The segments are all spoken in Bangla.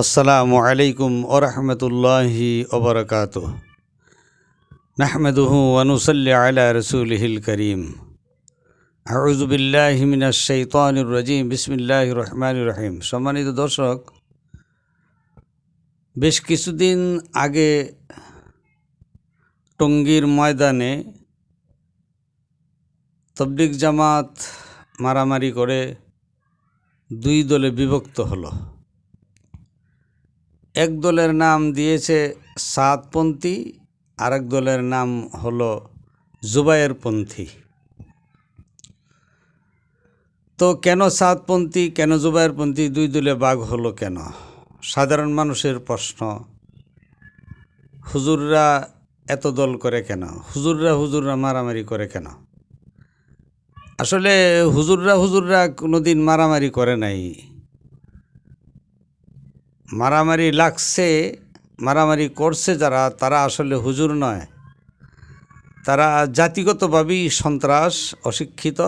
আসসালামু আলাইকুম ওরহমতুল্লাহি ওবরকাত। নাহমেদুহু ওয়ানুসল্লি আলা রসুলহিল করিম। আউযু বিল্লাহি মিনাশ শাইতানির রাজিম। বিসমিল্লাহির রহমানির রহিম। সম্মানিত দর্শক, বেশ কিছুদিন আগে টঙ্গীর ময়দানে তবলিক জামাত মারামারি করে দুই দলে বিভক্ত হলো। এক দলের নাম দিয়েছে সাতপন্থী, আরেক দলের নাম হলো জুবায়েরপন্থী তো কেন সাতপন্থী, কেন জুবায়েরপন্থী দুই দলে বাঘ হলো কেন? সাধারণ মানুষের প্রশ্ন, হুজুররা এত দল করে কেন? হুজুররা হুজুররা মারামারি করে কেন? আসলে হুজুররা হুজুররা কোনোদিন মারামারি করে নাই। মারামারি লাগছে, মারামারি করছে যারা, তারা আসলে হুজুর নয়। তারা জাতিগতভাবেই সন্ত্রাস, অশিক্ষিত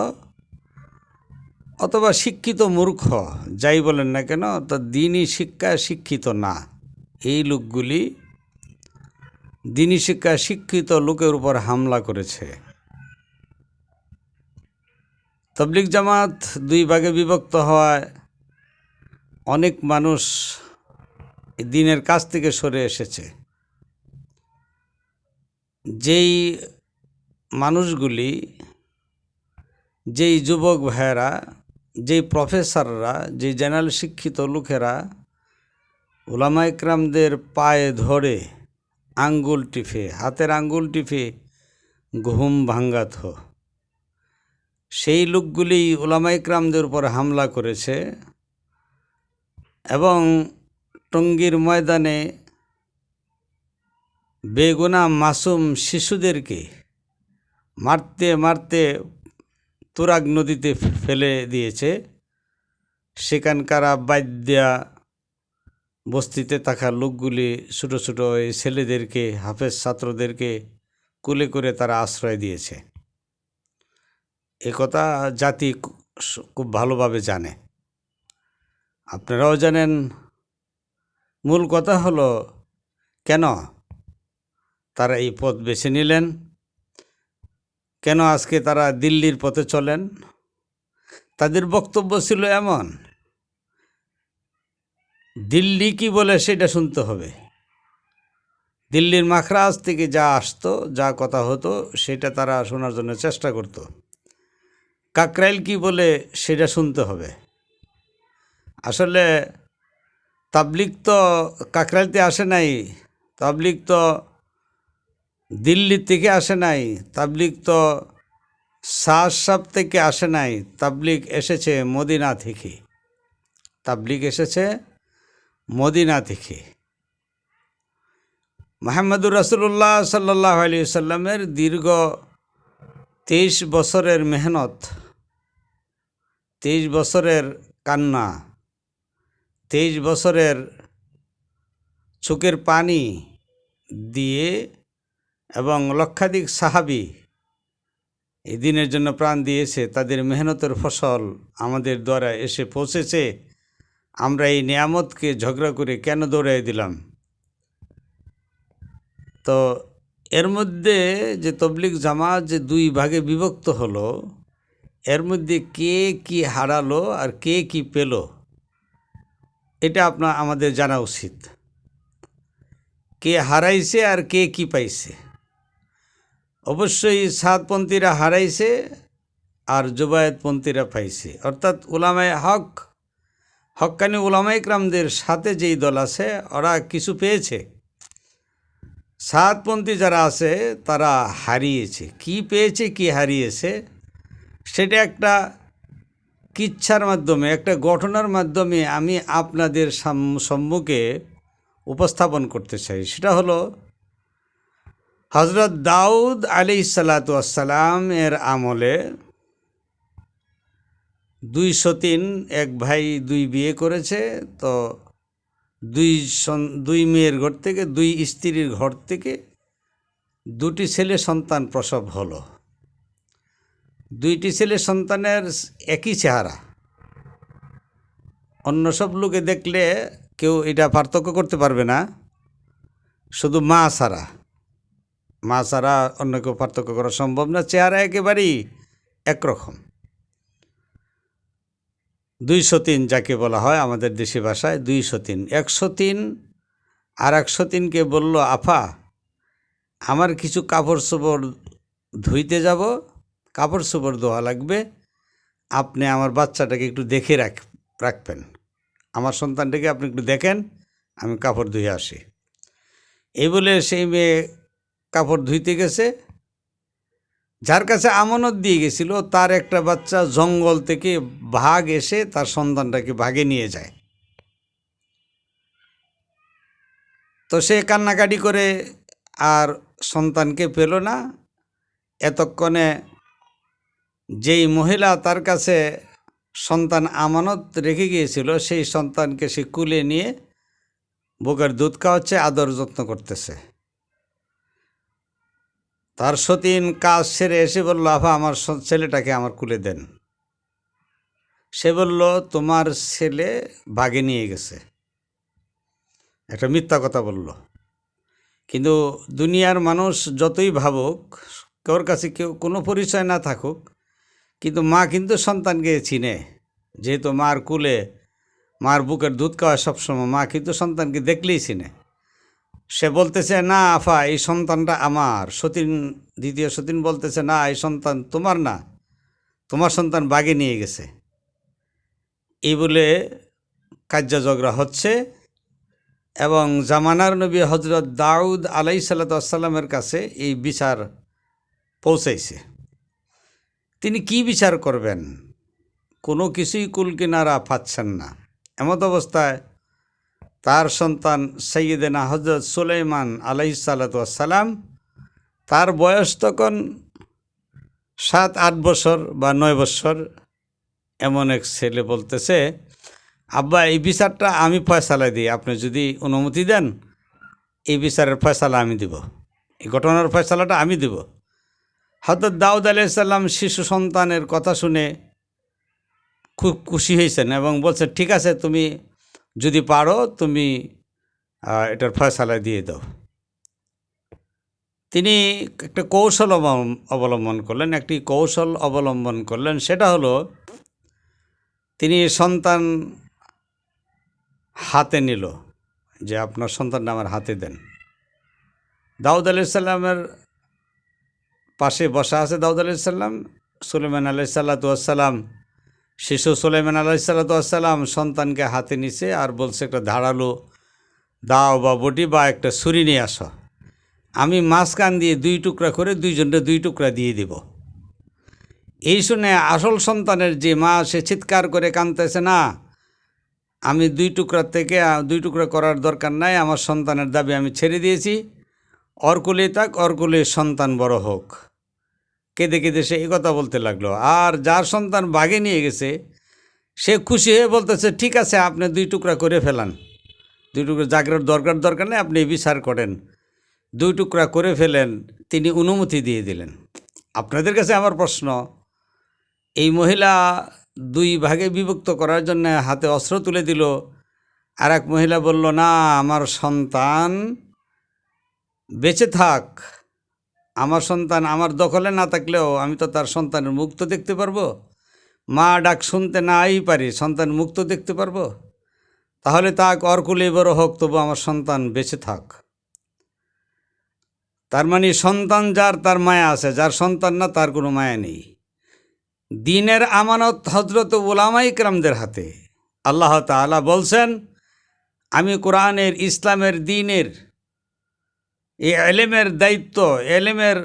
অথবা শিক্ষিত মূর্খ, যাই বলেন না কেন, তা দিনই শিক্ষা শিক্ষিত না। এই লোকগুলি দিনই শিক্ষা শিক্ষিত লোকের উপর হামলা করেছে। তবলিক জামাত দুই ভাগে বিভক্ত হওয়ায় অনেক মানুষ দিনের কাছ থেকে সরে এসেছে। যেই মানুষগুলি, যেই যুবক ভাইয়েরা, যেই প্রফেসররা, যেই জেনারেল শিক্ষিত লোকেরা ওলামা ইকরামদের পায়ে ধরে আঙ্গুল টিফে হাতের আঙ্গুল টিফে ঘুম ভাঙ্গাত, সেই লোকগুলি ওলামা ইকরামদের উপর হামলা করেছে এবং টঙ্গীর ময়দানে বেগুনা মাসুম শিশুদেরকে মারতে মারতে তুরাগ নদীতে ফেলে দিয়েছে। সেখানকার বাদ্যা বস্তিতে থাকা লোকগুলি ছোটো ছোটো এই ছেলেদেরকে, হাফেজ ছাত্রদেরকে কুলে করে তারা আশ্রয় দিয়েছে। একথা জাতি খুব ভালোভাবে জানে। আপনারাও জানেন মূল কথা হলো, কেন তারা এই পথ বেছে নিলেন? কেন আজকে তারা দিল্লির পথে চলেন? তাদের বক্তব্য ছিল এমন, দিল্লি কি বলে সেটা শুনতে হবে। দিল্লির মাখরাজ থেকে যা আসতো, যা কথা হতো, সেটা তারা শোনার জন্য চেষ্টা করত। কাকরাইল কি বলে সেটা শুনতে হবে। আসলে তাবলিক তো কাকরাইলতে আসে নাই তাবলিক তো দিল্লি থেকে আসে নাই তাবলিক তো সাহসাব থেকে আসে নাই তাবলিক এসেছে মদিনা থেকে। তাবলিক এসেছে মদিনা থেকে। মাহমুদুর রাসুল্লাহ সাল্লাহ আলী সাল্লামের দীর্ঘ তেইশ বছরের মেহনত, তেইশ বছরের কান্না তেইশ বছরের চোখের পানি দিয়ে এবং লক্ষাধিক সাহাবি এই দিনের জন্য প্রাণ দিয়েছে, তাদের মেহনতের ফসল আমাদের দ্বারা এসে পৌঁছেছে। আমরা এই নিয়ামতকে ঝগড়া করে কেন দৌড়াই দিলাম? তো এর মধ্যে যে তবলিক জামাত যে দুই ভাগে বিভক্ত হলো, এর মধ্যে কে কি হারালো আর কে কি পেল? এটা আপনার আমাদের জানা উচিত। কে হারাইছে আর কে কি পাইছে। অবশ্যই সাতপন্থীরা হারাইছে আর জুবায়তপন্থীরা পাইছে। অর্থাৎ উলামায় হক হক্কানি উলামা ইকরামদের সাথে যেই দল আছে, ওরা কিছু পেয়েছে। সাতপন্থী যারা আছে, তারা হারিয়েছে। কি পেয়েছে, কি হারিয়েছে, সেটা একটা কিচ্ছার মাধ্যমে, একটা ঘটনার মাধ্যমে আমি আপনাদের সম্মুখে উপস্থাপন করতে চাই। সেটা হলো হজরত দাউদ আলি সালাতাম এর আমলে দুই সতীন এক ভাই দুই বিয়ে করেছে। তো দুই দুই মেয়ের ঘর থেকে, দুই স্ত্রীর ঘর থেকে দুটি ছেলে সন্তান প্রসব হলো। দুইটি ছেলে সন্তানের একই চেহারা। অন্য সব লোকে দেখলে কেউ এটা পার্থক্য করতে পারবে না। শুধু মা ছাড়া। মা ছাড়া অন্য কেউ পার্থক্য করা সম্ভব না। চেহারা একেবারেই একরকম। দুইশো তিন যাকে বলা হয় আমাদের দেশি ভাষায় দুইশো তিন। একশো তিন আর একশো তিনকে বলল, আফা, আমার কিছু কাপড় চোপড় ধুইতে যাব কাপড় চোপড় ধোয়া লাগবে। আপনি আমার বাচ্চাটাকে একটু দেখে রাখ, রাখবেন। আমার সন্তানটাকে আপনি একটু দেখেন, আমি কাপড় ধুয়ে আসি। এই বলে সেই মেয়ে কাপড় ধুইতে গেছে। যার কাছে আমানত দিয়ে গেছিল, তার একটা বাচ্চা জঙ্গল থেকে ভাগ এসে তার সন্তানটাকে ভাগে নিয়ে যায়। তো সে কান্নাকাটি করে আর সন্তানকে পেল না। এতক্ষণে যেই মহিলা তার কাছে সন্তান আমানত রেখে গিয়েছিল, সেই সন্তানকে সে কুলে নিয়ে বুকের দুধ খাওয়াচ্ছে, আদর যত্ন করতেছে। তার সতীন কাজ সেরে এসে বলল, আফা, আমার ছেলেটাকে আমার কুলে দেন। সে বলল, তোমার ছেলে বাগে নিয়ে গেছে। একটা মিথ্যা কথা বলল। কিন্তু দুনিয়ার মানুষ যতই ভাবুক কেউর কাছে কেউ কোনো পরিচয় না থাকুক কিন্তু মা কিন্তু সন্তানকে চিনে। যেহেতু মার কুলে মার বুকের দুধ খাওয়া সবসময়, মা কিন্তু সন্তানকে দেখলেই চিনে। সে বলতেছে, না আফা, এই সন্তানটা আমার। সতীন, দ্বিতীয় সতীন বলতেছে, না, এই সন্তান তোমার না। তোমার সন্তান বাগে নিয়ে গেছে। এই বলে কার্যঝগড়া হচ্ছে এবং জামানার নবী হজরত দাউদ আলাই সাল্লাতামের কাছে এই বিচার পৌঁছাইছে। তিনি কি বিচার করবেন? কোনো কিছুই কুল কিনারা পাচ্ছেন না। এমত অবস্থায় তার সন্তান সৈয়দেনা হজরত সুলাইমান আলাই সাল্লাতাম তার বয়স তখন সাত, আট বছর বা নয় বছর এমন এক ছেলে বলতেছে, আব্বা, এই বিচারটা আমি ফয়সালা দিই। আপনি যদি অনুমতি দেন, এই বিচারের ফয়সালা আমি দিব। এই ঘটনার ফয়সালাটা আমি দিব। হজরত দাউদ আলাইসাল্লাম শিশু সন্তানের কথা শুনে খুব খুশি হয়েছেন এবং বলছে, ঠিক আছে, তুমি যদি পারো, তুমি এটার ফয়সালা দিয়ে দাও। তিনি একটা কৌশল অবলম্বন- করলেন, একটি কৌশল অবলম্বন করলেন, সেটা হলো তিনি সন্তান হাতে নিল, যে আপনার সন্তানটা আমার হাতে দেন। দাউদ আলাইসাল্লামের পাশে বসা আছে দাউদ আলাইসাল্লাম সুলেমান আলাইসাল্লাতাম শিশু সুলেমান আলাইসাল্লাতাম সন্তানকে হাতে নিছে আর বলছে, একটা ধারালো দাও বা বটি বা একটা ছুরি নিয়ে আসো। আমি মাঝখান দিয়ে দুই টুকরা করে দুইজনকে দুই টুকরা দিয়ে দিব। এই শুনে আসল সন্তানের যে মা, সে চিৎকার করে কাঁদতেছে, না, আমি দুই টুকরা থেকে, দুই টুকরা করার দরকার নাই, আমার সন্তানের দাবি আমি ছেড়ে দিয়েছি। অর্কুলে তাক অর্কুলে সন্তান বড় হোক। কেঁদে কেঁদে সে এই কথা বলতে লাগল। আর যার সন্তান বাগে নিয়ে গেছে, সে খুশি হয়ে বলতেছে, ঠিক আছে, আপনি দুই টুকরা করে ফেলান। দুই টুকরা জাগরার দরকার দরকার নেই, আপনি বিচার করেন। দুই টুকরা করে ফেলেন, তিনি অনুমতি দিয়ে দিলেন। আপনাদের কাছে আমার প্রশ্ন, এই মহিলা দুই ভাগে বিভক্ত করার জন্য হাতে অস্ত্র তুলে দিল। আর এক মহিলা বলল, না, আমার সন্তান বেঁচে থাক। আমার সন্তান আমার দখলে না থাকলেও আমি তো তার সন্তানের মুক্ত দেখতে পারব। মা ডাক শুনতে নাই পারি, সন্তান মুক্ত দেখতে পারব? তাহলে তাক অর্কুলে বড় হোক, তবু আমার সন্তান বেঁচে থাক। তার মানে সন্তান যার তার মায়া আছে, যার সন্তান না তার কোনো মায়া নেই। দিনের আমানত হজরত ওলামাই ইকরামদের হাতে। আল্লাহ তাআলা বলছেন, আমি কোরআনের, ইসলামের, দিনের এই এলেমের দায়িত্ব, এলেমের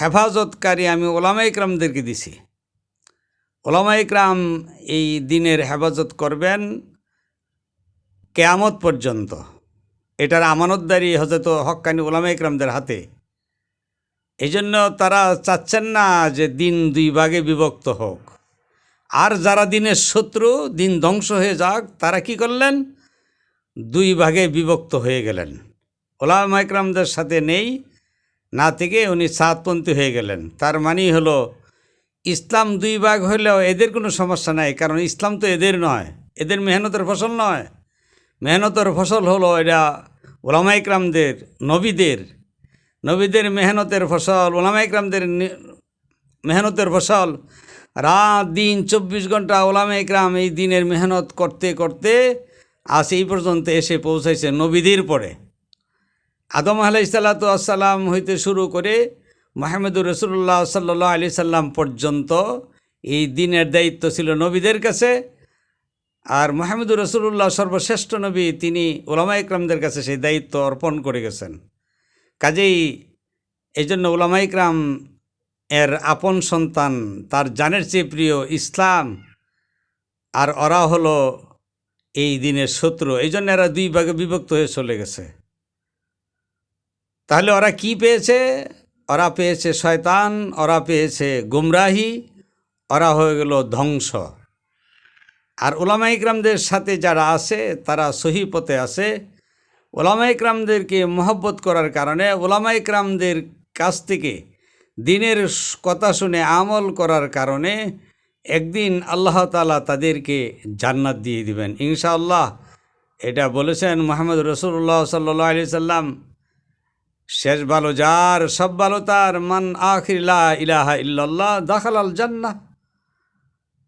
হেফাজতকারী আমি ওলামা ইকরামদেরকে দিছি। ওলামা ইকরাম এই দিনের হেফাজত করবেন কেয়ামত পর্যন্ত। এটার আমানতদারি হজরত হক্কানি ওলামা ইকরামদের হাতে। এই জন্য তারা চাচ্ছেন না যে দিন দুই ভাগে বিভক্ত হোক। আর যারা দিনের শত্রু, দিন ধ্বংস হয়ে যাক, তারা কি করলেন? দুই ভাগে বিভক্ত হয়ে গেলেন। ওলামা ইকরামদের সাথে নেই। না থেকে উনি সাতপন্থী হয়ে গেলেন। তার মানেই হলো, ইসলাম দুই ভাগ হলেও এদের কোনো সমস্যা নাই, কারণ ইসলাম তো এদের নয়, এদের মেহনতের ফসল নয়। মেহনতের ফসল হলো এটা ওলামা ইকরামদের, নবীদের। নবীদের মেহনতের ফসল, ওলামা ইকরামদের মেহনতের ফসল। রাত দিন চব্বিশ ঘণ্টা ওলামা ইকরাম এই দিনের মেহনত করতে করতে আজ এই পর্যন্ত এসে পৌঁছাইছে নবীদের পরে। আদম আসসালাম হইতে শুরু করে মাহমুদুর রসুল্লাহ সাল্লাহ আলি সাল্লাম পর্যন্ত এই দিনের দায়িত্ব ছিল নবীদের কাছে। আর মাহমুদুর রসুল্লাহ সর্বশ্রেষ্ঠ নবী তিনি ওলামা ইকরামদের কাছে সেই দায়িত্ব অর্পণ করে গেছেন। কাজেই এই জন্য ওলামা ইকরাম এর আপন সন্তান, তার জানের চেয়ে প্রিয় ইসলাম। আর ওরা হলো এই দিনের শত্রু। এই জন্য এরা দুই ভাগে বিভক্ত হয়ে চলে গেছে। তাহলে ওরা কি পেয়েছে? ওরা পেয়েছে শয়তান, ওরা পেয়েছে গুমরাহি, ওরা হয়ে গেল ধ্বংস। আর ওলামা ইকরামদের সাথে যারা আছে, তারা সহি পথে আছে। ওলামা ইকরামদেরকে মহব্বত করার কারণে ওলামা ইকরামদের কাছ থেকে দিনের কথা শুনে আমল করার কারণে একদিন আল্লাহ তালা তাদেরকে জান্নাত দিয়ে দিবেন। ইনশাআল্লাহ এটা বলেছেন মোহাম্মদ রসুল্লাহ সাল্লাহ আলি সাল্লাম। শেষ ভালো যার, সব ভালো তার। মান আখিরা ইলাহা ইল্লাল্লাহ দাখাল আল জান্নাহ।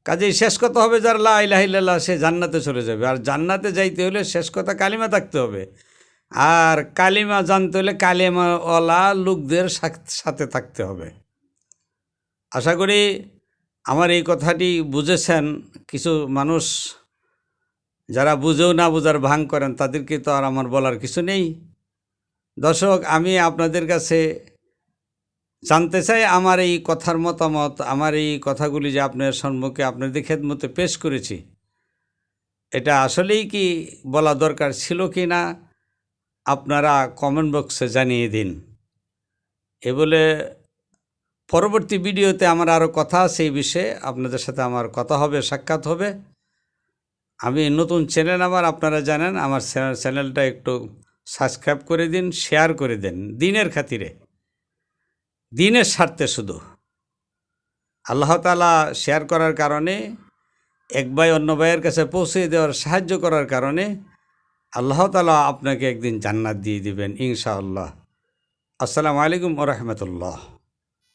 কাজেই শেষ কথা হবে যার, লা ইলাহা ইল্লাল্লাহ, সে জান্নাতে চলে যাবে। আর জান্নাতে যাইতে হলে শেষ কথা কালিমা থাকতে হবে। আর কালিমা জানতে হলে কালিমা কালিমাওয়ালা লোকদের সাথে থাকতে হবে। আশা করি আমার এই কথাটি বুঝেছেন কিছু মানুষ। যারা বুঝেও না বোঝার ভাঙ করেন, তাদেরকে তো আর আমার বলার কিছু নেই। দর্শক, আমি আপনাদের কাছে জানতে চাই, আমার এই কথার মতামত, আমার এই কথাগুলি যে আপনার সম্মুখে আপনাদের খেদমতে পেশ করেছি, এটা আসলেই কি বলা দরকার ছিল কি না, আপনারা কমেন্ট বক্সে জানিয়ে দিন। এ বলে পরবর্তী ভিডিওতে আমার আরও কথা আছে এই বিষয়ে, আপনাদের সাথে আমার কথা হবে, সাক্ষাৎ হবে। আমি নতুন চ্যানেল আমার, আপনারা জানেন, আমার চ্যানেলটা একটু সাবস্ক্রাইব করে দিন, শেয়ার করে দেন, দিনের খাতিরে। দিনের স্বার্থে শুধু। আল্লাহ তালা শেয়ার করার কারণে, এক ভাই অন্য ভাইয়ের কাছে পৌঁছে দেওয়ার সাহায্য করার কারণে আল্লাহ তালা আপনাকে একদিন জান্নাত দিয়ে দিবেন, ইনশাআল্লাহ। আসসালামু আলাইকুম রহমতুল্লাহ।